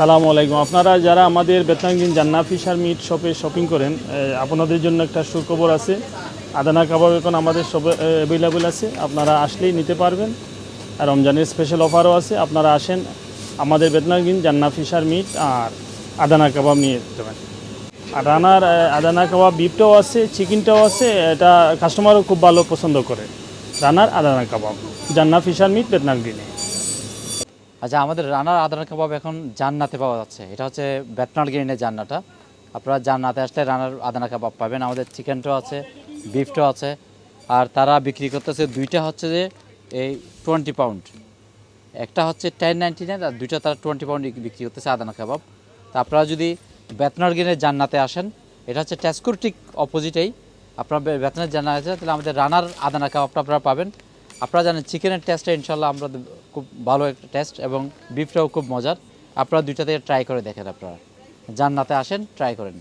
সালামু আলাইকুম। আপনারা যারা আমাদের বেতনাঙ্গিন জান্না ফিশার মিট শপে শপিং করেন আপনাদের জন্য একটা সুখবর আছে। আদানা কাবাব এখন আমাদের শপে অ্যাভেলেবেল আছে। আপনারা আসলেই নিতে পারবেন। আর রমজানের স্পেশাল অফারও আছে। আপনারা আসেন আমাদের বেতনাঙ্গিন জান্না ফিশার মিট আর আদানা কাবাব নিয়ে আর রানার আদানা কাবাব বিফটাও আছে চিকেনটাও আছে। এটা কাস্টমারও খুব ভালো পছন্দ করে। রানার আদানা কাবাব জান্না ফিশার মিট বেতনাঙ্গিনে আচ্ছা আমাদের রানার আদার কাবাব এখন জান্নাতে পাওয়া যাচ্ছে। এটা হচ্ছে বেতনার গ্রিনের জান্নাটা। আপনারা জান্নাতে আসলে রানার আদানা কাবাব পাবেন। আমাদের চিকেনটাও আছে, বিফটাও আছে। আর তারা বিক্রি করতেছে দুইটা হচ্ছে যে এই টোয়েন্টি পাউন্ড। একটা হচ্ছে টেন নাইনটি নাইন আর দুইটা তারা টোয়েন্টি পাউন্ড বিক্রি করতেছে আদানা কাবাব। তা আপনারা যদি বেতনার গ্রিনের জান্নাতে আসেন, এটা হচ্ছে ট্যাস্কুর ঠিক অপোজিটেই আপনারা বেতনের জান্নাত আছে তাহলে আমাদের রানার আদানা কাবাবটা আপনারা পাবেন। আপনারা জানেন চিকেনের টেস্টটা ইনশাল্লাহ আমরা খুব ভালো একটা টেস্ট এবং বিফটাও খুব মজার। আপনারা দুইটাতে ট্রাই করে দেখেন আপনারা। জান্নাতে আসেন ট্রাই করেন